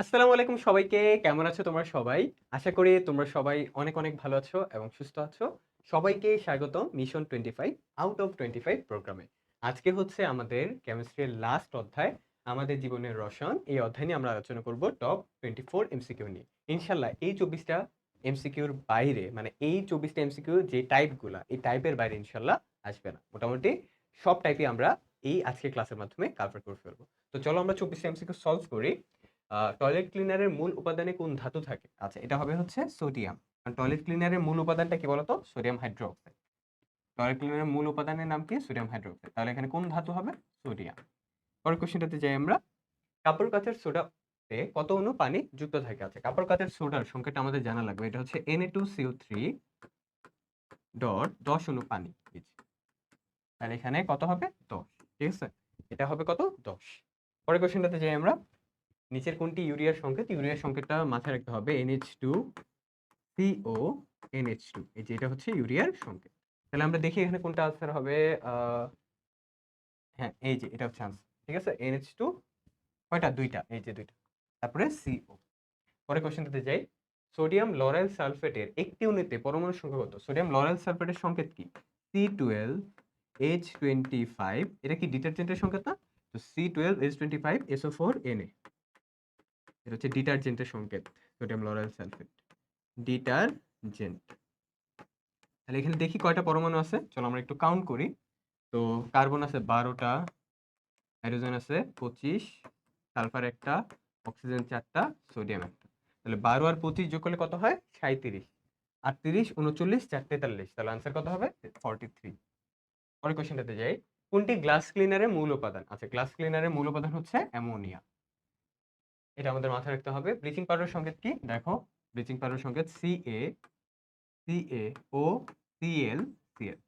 আসসালামু আলাইকুম সবাইকে। কেমন আছো তোমরা সবাই? আশা করি তোমরা সবাই অনেক, অনেক ভালো আছো এবং সুস্থ আছো। সবাইকে স্বাগত মিশন 25 আউট অফ 25 প্রোগ্রামে। আজকে হচ্ছে আমাদের কেমিস্ট্রির লাস্ট অধ্যায়, আমাদের জীবনের রসায়ন। এই অধ্যায় নিয়ে আমরা আলোচনা করব টপ 24 এমসিকিউ নিয়ে। ইনশাল্লাহ এই 24 টা এমসিকিউর বাইরে মানে এই 24 টা এমসিকিউ যে টাইপগুলা, এই টাইপের বাইরে ইনশাল্লাহ আসবে না। মোটামুটি সব টাইপই আমরা এই আজকে ক্লাসের মাধ্যমে কভার করে ফেলব তো চলো আমরা 24 টা এমসিকিউ সলভ করি। টয়লেট ক্লিনারের মূল উপাদানে কোন ধাতু থাকে? আচ্ছা এটা হবে হচ্ছে সোডিয়াম। টয়লেট ক্লিনারের মূল উপাদানটা কি বলতো? Sodium hydroxide. টয়লেট ক্লিনারের মূল উপাদানের নাম কি? Sodium hydroxide. তাহলে এখানে কোন ধাতু হবে? সোডিয়াম। পরের কোয়েশ্চেনটাতে যাই আমরা। কাপড় কাচের সোডাতে কত অণু পানি যুক্ত থাকে? আছে কাপড় কাচের সোডার সংখ্যাটা আমাদের জানা লাগবে। এটা হচ্ছে Na2CO3 ডট 10 অনু পানি। তাহলে এখানে কত হবে? 10 ঠিক আছে? এটা হবে কত? 10 পরের কোশ্চেনটাতে যাই আমরা। নিচের কোনটি ইউরিয়ার সংকেত? ইউরিয়ার সংকেতটা মাথায় রাখতে হবে NH2CO NH2 এই যে এটা হচ্ছে ইউরিয়ার সংকেত। তাহলে আমরা দেখি এখানে কোনটা আনসার হবে হ্যাঁ, এই যে এটা হচ্ছে আনসার। ঠিক আছে? NH2 কয়টা? ২ টা। এই যে দুইটা তারপরে CO পরের কোয়েশ্চেনটাতে যাই। সোডিয়াম লরেল সালফেটের একটি অণুতে পরমাণু সংখ্যা কত? সোডিয়াম লরেল সালফেটের সংকেত কি? C12H25 এটা কি ডিটারজেন্টের সংকেত না? তো C12H25SO4Na এটা হচ্ছে ডিটারজেন্টের সংকেত। Sodium lauryl sulphate. ডিটারজেন্ট। তাহলে এখানে দেখি কয়টা পরমাণু আছে? চলো আমরা একটু কাউন্ট করি। তো কার্বন আছে বারোটা হাইড্রোজেন আছে 25, সালফার একটা অক্সিজেন চারটা সোডিয়াম একটা তাহলে ১২ আর 25 যোগ করলে কত হয়? 37 38 39 4 43 তাহলে আনসার কত হবে? 43 পরের কোয়েশ্চেনটাতে যাই। কোনটি গ্লাস ক্লিনারের মূল উপাদান? আচ্ছা গ্লাস ক্লিনারের মূল উপাদান হচ্ছে অ্যামোনিয়া। এটা আমাদের মাথায় রাখতে হবে। ব্লিচিং পাউডারের সংকেত কি? দেখো, ব্লিচিং পাউডারের সংকেত Ca CaO Cl Cl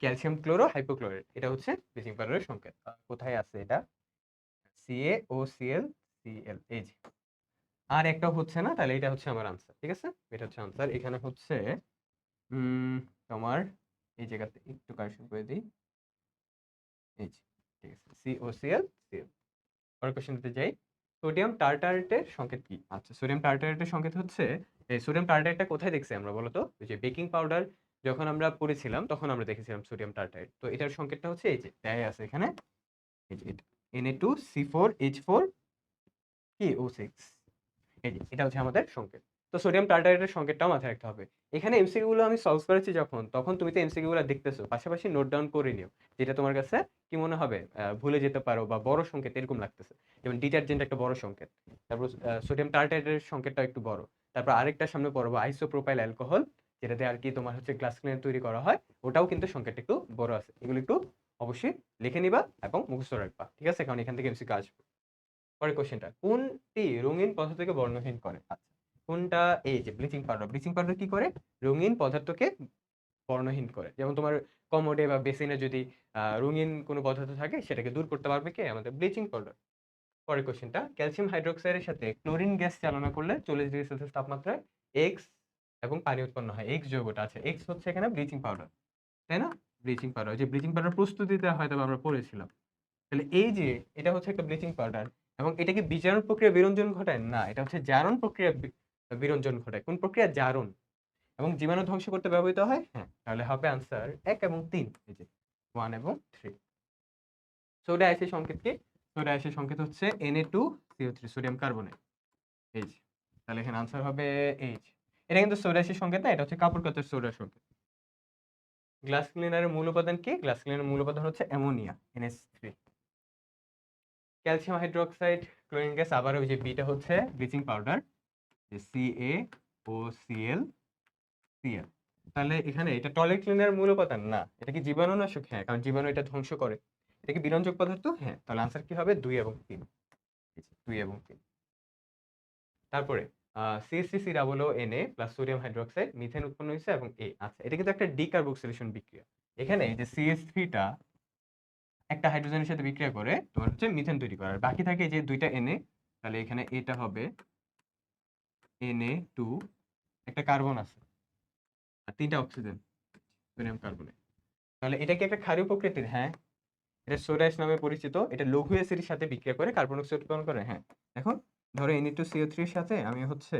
calcium chloro hypochlorite এটা হচ্ছে ব্লিচিং পাউডারের সংকেত। কোথায় আছে এটা? CaOCl Cl এই যে। আর একটা হচ্ছে না, তাহলে এটা হচ্ছে আমার আনসার। ঠিক আছে? এটা হচ্ছে আনসার। এখানে হচ্ছে তোমার এই জায়গাতে একটু কারেকশন করে দিই এই ঠিক আছে। COCl Cl পরের কোয়েশ্চেনটাতে যাই। সোডিয়াম টার্টারেটের সংকেত কি? আচ্ছা সোডিয়াম টার্টারেটের সংকেত হচ্ছে, এই সোডিয়াম টার্টারেটটা কোথায় দেখছি আমরা বলতো? ওই যে বেকিং পাউডার যখন আমরা পড়েছিলাম, তখন আমরা দেখেছিলাম সোডিয়াম টার্টারেট তো এটার সংকেতটা হচ্ছে এই যে দেয় আছে এখানে। এই যে এটা Na2C4H4 কি O6 এই যে, এটা হচ্ছে আমাদের সংকেত। তো সোডিয়াম টারটারেটের সংকেতটাও মাথায় রাখতে হবে। এখানে এমসিকিউ গুলো আমি সলভ করেছি যখন, তখন তুমি তো এমসিকিউ গুলা দেখতেছো। পাশাপাশি নোট ডাউন করে নিও। যেটা তোমার কাছে কি মনে হবে? ভুলে যেতে পারো বা বড় সংকেত এরকম লাগতেছে। যেমন ডিটারজেন্ট একটা বড় সংকেত। তারপর সোডিয়াম টারটারেটের সংকেতটা একটু বড়। তারপর আরেকটা সামনে পড়ব আইসোপ্রোপাইল অ্যালকোহল যেটা দিয়ে আর কি তোমার হচ্ছে গ্লাস ক্লিনার তৈরি করা হয়। ওটাও কিন্তু সংকেতটা একটু বড় আছে। এগুলো একটু অবশ্যই লিখে নিবা এবং মুখস্থ রাখবা। ঠিক আছে? কারণ এখান থেকে এমসিকিউ আসবে। পরের কোশ্চেনটা কোনটি রঙিন পদার্থকে বর্ণহীন করে? আচ্ছা কোনটা? এই যে ব্লিচিং পাউডার। ব্লিচিং পাউডার কি করে? রঙিন পদার্থকে বর্ণহীন করে। যেমন তোমার কমোডে বা বেসিনে যদি রঙিন কোনো পদার্থ থাকে সেটাকে দূর করতে পারবে কে? আমাদের ব্লিচিং পাউডার। পরের কোয়েশ্চেনটা ক্যালসিয়াম হাইড্রোক্সাইডের সাথে ক্লোরিন গ্যাস চালনা করলে 40 ডিগ্রি সেলসিয়াস তাপমাত্রায় এক্স এবং পানি উৎপন্ন হয়। এক্স যৌগটা আছে। এক্স হচ্ছে এখানে ব্লিচিং পাউডার। তাই না? Bleaching powder. যে ব্লিচিং পাউডার প্রস্তুতিতে হয়তোবা আমরা পড়েছিলাম। তাহলে এই যে এটা হচ্ছে একটা ব্লিচিং পাউডার এবং এটা কি বিজারণ প্রক্রিয়া বিরঞ্জন ঘটায়? না, এটা হচ্ছে জারণ প্রক্রিয়া বিরঞ্জন ঘটায়। কোন প্রক্রিয়া? জারণ। এবং জীবাণু ধ্বংস করতে ব্যবহৃত হয়? হ্যাঁ, তাহলে হবে আনসার এক এবং তিন এই যে 1 এবং থ্রি সোডা অ্যাসের সংকেত কি? সোডা অ্যাসের সংকেত হচ্ছে Na2CO3 সোডিয়াম কার্বনেট। এই যে। তাহলে এখানে আনসার হবে এইচ এটা কিন্তু সোডা অ্যাসের সংকেত না, এটা হচ্ছে কাপড় কাচের সোডার সংকেত। গ্লাস ক্লিনারের মূল উপাদান কি? গ্লাস ক্লিনারের মূল উপাদান হচ্ছে ammonia N S three calcium hydroxide, chlorine gas আবার ওই যে বিটা হচ্ছে ব্লিচিং পাউডার। যে CaOCl Cl তাহলে এখানে এটা টয়লেট ক্লিনারের মূল উপাদান? না। এটা কি জীবাণুনাশক? হ্যাঁ, কারণ জীবাণু এটা ধ্বংস করে। এটা কি বিরঞ্জক পদার্থ? হ্যাঁ, তাহলে আনসার কি হবে? ২ এবং ৩ এই যে 2 এবং ৩ তারপরে আ CH3COO Na plus sodium hydroxide methane উৎপন্ন হইছে এবং A আচ্ছা এটা কিন্তু একটা ডিকার্বক্সিলেশন বিক্রিয়া। এখানে যে CH3 টা একটা হাইড্রোজেনের সাথে বিক্রিয়া করে তোমার হচ্ছে মিথেন তৈরি করে। আর বাকি থাকে যে ২ টা Na তাহলে এখানে এটা হবে Na2 একটা কার্বন আছে। আর তিনটা অক্সিজেন সোডিয়াম কার্বনেট। তাহলে এটা কি একটা ক্ষারীয় প্রকৃতির? হ্যাঁ। এটা সোডা অ্যাশ নামে পরিচিত। এটা লঘু অ্যাসিডের সাথে বিক্রিয়া করে কার্বন অক্সাইড উৎপন্ন করে? হ্যাঁ। এখন ধরো Na2CO3 এর সাথে আমি হচ্ছে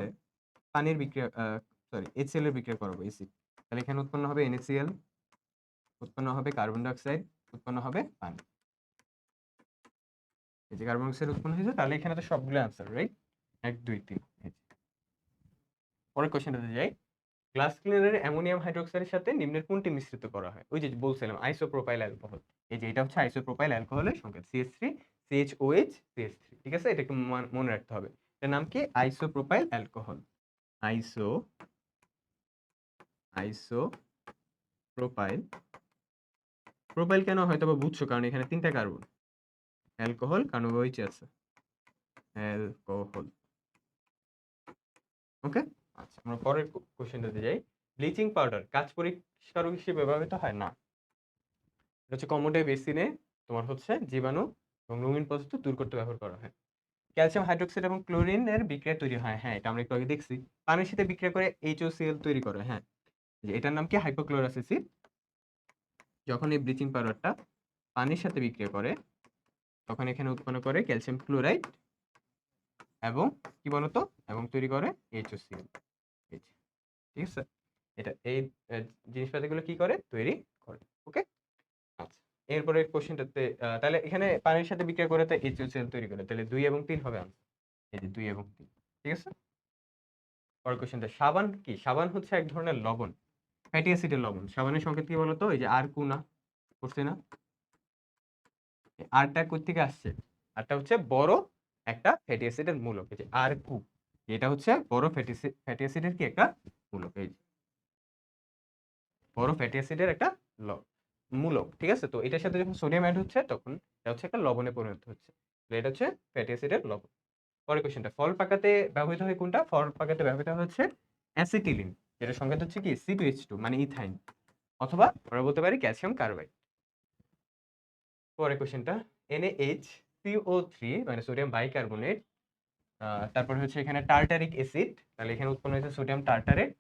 পানির বিক্রিয়া সরি HCl এর বিক্রিয়া করাবো এসিড। তাহলে এখানে উৎপন্ন হবে NaCl উৎপন্ন হবে কার্বন ডাই অক্সাইড, উৎপন্ন হবে পানি। এই যে কার্বন ডাইঅক্সাইড উৎপন্ন হয়েছে তাহলে এখানে তো সবগুলো আনসার রাইট? ১, ২, ৩ এই যে। পরের কোয়েশ্চেনটাতে যাই। গ্লাস ক্লিনারে অ্যামোনিয়াম হাইড্রোক্সাইডের সাথে নিম্নের কোনটি মিশ্রিত করা হয়? ওই যে বলছিলাম আইসোপ্রোপাইল অ্যালকোহল। এই যে এটা হচ্ছে আইসোপ্রোপাইল অ্যালকোহলের সংকেত CH3, CHOH, CH3 ঠিক আছে? এটা একটু মনে রাখতে হবে। এটার নাম কি? Isopropyl alcohol. Iso isopropyl propyl propyl কেন হয়তো বা বুঝছ কারণ এখানে ৩ টা কার্বন। অ্যালকোহল কারণ OH আছে। অ্যালকোহল। ওকে? আচ্ছা আমরা পরের কো কোয়েশ্চেনটাতে যাই। ব্লিচিং পাউডার কাঁচ পরিষ্কারক হিসেবে ব্যবহৃত হয়? না। এটা হচ্ছে কমোডে বেসিনে তোমার হচ্ছে জীবাণু এবং রঙিন পদার্থ দূর করতে ব্যবহার করা হয়। ক্যালসিয়াম হাইড্রোক্সাইড এবং ক্লোরিনের বিক্রিয়া তৈরি হয়। হ্যাঁ, এটা আমরা একটু আগে দেখছি। পানির সাথে বিক্রিয়া করে HOCl তৈরি করে। হ্যাঁ। যে এটার নাম কি? Hypochlorous acid. যখন এই ব্লিচিং পাউডারটা পানির সাথে বিক্রিয়া করে তখন এখানে উৎপন্ন করে ক্যালসিয়াম ক্লোরাইড এবং কি বলতো? এবং তৈরি করে HOCl এই যে। ঠিক আছে? এটা এই জিনিসপাতিগুলো কি করে? তৈরি করে। ওকে? আচ্ছা। এরপরের কোয়েশ্চেনটাতে আ, তাহলে এখানে পানির সাথে বিক্রিয়া করে তো HOCl তৈরি করে। তাহলে ২ এবং তিন হবে আনসার। এই যে দুই এবং তিন, ঠিক আছে? পরের কোয়েশ্চেনটা সাবান কি? সাবান হচ্ছে এক ধরনের লবণ। ফ্যাটি অ্যাসিডের লবণ। সাবানের সংকেত কি বলতো? এই যে আরকু না? পড়ছি না? আরটা কোত্থেকে আসছে? আরটা হচ্ছে বড় একটা ফ্যাটি অ্যাসিডের মূলক। এই যে আরকু। এটা হচ্ছে বড় ফ্যাটি ফ্যাটি অ্যাসিডের কি একটা মূলক, এই। বড় ফ্যাটি অ্যাসিডের একটা মূলক। ঠিক আছে? তো এটার সাথে যখন সোডিয়াম এড হচ্ছে, তখন এটা হচ্ছে একটা লবণে পরিণত হচ্ছে। এটা হচ্ছে ফ্যাটি অ্যাসিডের লবণ। পরের কোয়েশ্চেনটা ফল পাকাতে ব্যবহৃত হয় কোনটা? ফল পাকাতে ব্যবহৃত হচ্ছে অ্যাসিটিলিন। যেটার সংকেত হচ্ছে কি? C2H2 মানে ইথাইন। অথবা আমরা বলতে পারি ক্যালসিয়াম কার্বাইড। পরের কোয়েশ্চেনটা NaHCO3 মানে সোডিয়াম বাইকার্বনেট তারপর হচ্ছে এখানে টার্টারিক অ্যাসিড তাহলে এখানে উৎপন্ন হয়েছে সোডিয়াম টার্টারেট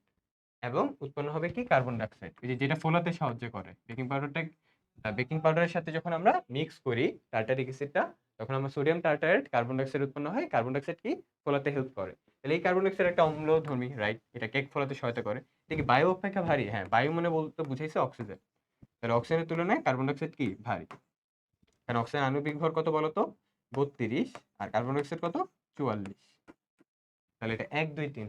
এবং উৎপন্ন হবে কি? Carbon dioxide. এই যে যেটা ফোলাতে সাহায্য করে। বেকিং পাউডারটা বেকিং পাউডারের সাথে যখন আমরা মিক্স করি টার্টারিক অ্যাসিডটা তখন আমরা সোডিয়াম টার্টারেট, কার্বন ডাইঅক্সাইড উৎপন্ন হয়। কার্বন ডাইঅক্সাইড কি? ফোলাতে হেল্প করে। তাহলে এই কার্বন ডাইঅক্সাইড একটা অম্লধর্মী রাইট? এটা কেক ফোলাতে সহায়তা করে। কি বায়ু অপেক্ষা ভারী? হ্যাঁ, বায়ু মানে বলতে বুঝাইছে অক্সিজেন। তাহলে অক্সিজেনের তুলনায় কার্বন ডাইঅক্সাইড কি? ভারী। কারণ অক্সিজেনের আণবিক ভর কত বলো তো? ৩২ আর কার্বন ডাইঅক্সাইড কত? ৪৪ তাহলে এটা এক দুই তিন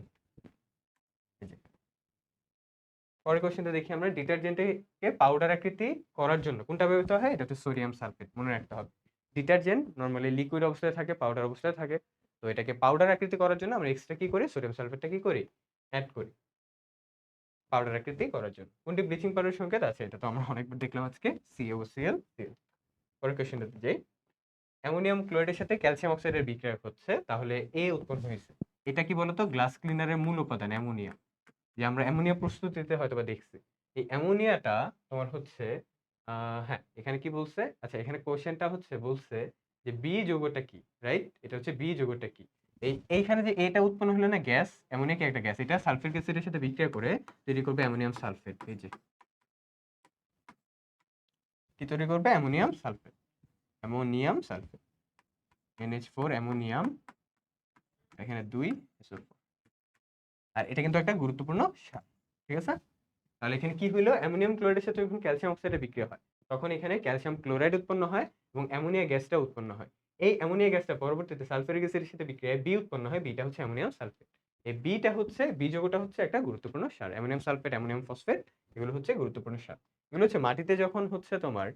পরের কোয়েশ্চেনটা দেখি আমরা ডিটারজেন্টকে পাউডার আকৃতি করার জন্য কোনটা ব্যবহৃত হয়? এটা হচ্ছে সোডিয়াম সালফেট মনে রাখতে হবে। ডিটারজেন্ট নর্মালি লিকুইড অবস্থায় থাকে, পাউডার অবস্থায় থাকে। তো এটাকে পাউডার আকৃতি করার জন্য আমরা এক্সট্রা কি করি? সোডিয়াম সালফেটটা কি করি? অ্যাড করি। পাউডার আকৃতি করার জন্য। কোনটি ব্লিচিং পাউডারের সংকেত? আছে এটা তো আমরা অনেকবার দেখলাম আজকে CaOCl Cl পরের কোয়েশ্চেনটাতে যাই। অ্যামোনিয়াম ক্লোরাইডের সাথে ক্যালসিয়াম অক্সাইডের বিক্রিয়া হচ্ছে তাহলে এ উৎপন্ন হয়েছে। এটা কি বলতো? গ্লাস ক্লিনারের মূল উপাদান অ্যামোনিয়া। যে আমরা অ্যামোনিয়া প্রস্তুতিতে হয়তো বা দেখছি। এই অ্যামোনিয়াটা তোমার হচ্ছে হ্যাঁ, এখানে কি বলছে? আচ্ছা এখানে কোয়েশ্চেনটা হচ্ছে বলছে যে বি যৌগটা কি? রাইট? এটা হচ্ছে বি যৌগটা কি? এই এইখানে যে এটা উৎপন্ন হলো না গ্যাস, অ্যামোনিয়া কি একটা গ্যাস। এটা সালফিউরিক অ্যাসিডের সাথে বিক্রিয়া করে তৈরি করবে অ্যামোনিয়াম সালফেট এই যে। কি তৈরি করবে? Ammonium sulphate. Ammonium sulphate. NH4 ammonium এখানে ২ SO4 আর এটা কিন্তু একটা গুরুত্বপূর্ণ সার। ঠিক আছে? তাহলে এখানে কি হলো অ্যামোনিয়াম ক্লোরাইডের সাথে যখন ক্যালসিয়াম অক্সাইডের বিক্রিয়া হয় তখন এখানে ক্যালসিয়াম ক্লোরাইড উৎপন্ন হয় এবং অ্যামোনিয়া গ্যাসটা উৎপন্ন হয়। এই অ্যামোনিয়া গ্যাসটা পরবর্তীতে সালফিউরিক অ্যাসিডের সাথে বিক্রিয়ায় বি উৎপন্ন হয়। বিটা হচ্ছে অ্যামোনিয়াম সালফেট। এই বিটা হচ্ছে B যৌগটা হচ্ছে একটা গুরুত্বপূর্ণ সার। অ্যামোনিয়াম সালফেট, অ্যামোনিয়াম ফসফেট এগুলো হচ্ছে গুরুত্বপূর্ণ সার। এগুলো হচ্ছে মাটিতে যখন হচ্ছে তোমার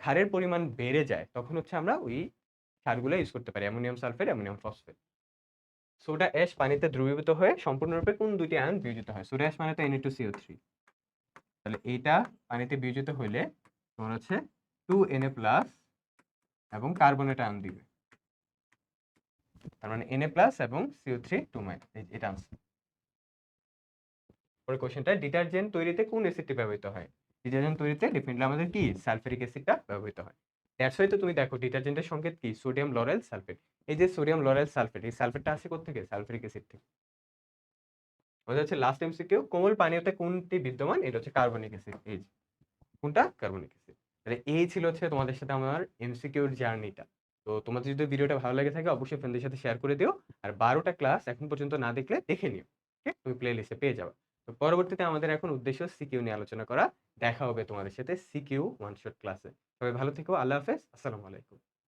ক্ষারের পরিমাণ বেড়ে যায় তখন হচ্ছে আমরা ওই সারগুলা ইউজ করতে পারি। Ammonium sulphate, ammonium phosphate. Soda ash পানিতে দ্রবীভূত হয়ে সম্পূর্ণরূপে কোন ২ টি আয়ন বিয়োজিত হয়? সোডা অ্যাশ মানে তো Na2CO3 তাহলে এইটা পানিতে বিয়োজিত হইলে তোমার হচ্ছে টু এন এ প্লাস এবং কার্বনেট আয়ন দিবে। তার মানে প্লাস এবং CO3 2 এই এটা আনসার। পরের কোয়েশ্চেনটা ডিটারজেন্ট তৈরিতে কোন অ্যাসিডটি ব্যবহৃত হয়? ডিটারজেন্ট তৈরিতে ডেফিনিটলি আমাদের কি? সালফিউরিক অ্যাসিডটা ব্যবহৃত হয়। দ্যাটস তো তুমি দেখো ডিটারজেন্টের সংকেত কি? Sodium lauryl sulphate. এই যে সোডিয়াম লরেল সালফেট এই সালফেটটা আসে কোত্থেকে? সালফিউরিক অ্যাসিড থেকে। ওটা হচ্ছে লাস্ট এমসিকিউ কোমল পানীয়তে কোনটি বিদ্যমান? এটা হচ্ছে কার্বনিক অ্যাসিড এই। কোনটা? Carbonic acid. তাহলে এই ছিল হচ্ছে তোমাদের সাথে আমার এমসিকিউর জার্নিটা। তো তোমাদের যদি ভিডিওটা ভালো লাগে থাকে, অবশ্যই ফ্রেন্ডদের সাথে শেয়ার করে দিও আর বারোটা ক্লাস এখন পর্যন্ত না দেখলে দেখে নিও ঠিক তুমি প্লে লিস্টে পেয়ে যাবে তো পরবর্তীতে আমাদের এখন উদ্দেশ্য সিকিউ নিয়ে আলোচনা করা। দেখা হবে তোমাদের সাথে সিকিউ ওয়ান শট ক্লাসে। সবাই ভালো থেকো, আল্লাহ হাফেজ, আসসালামু আলাইকুম।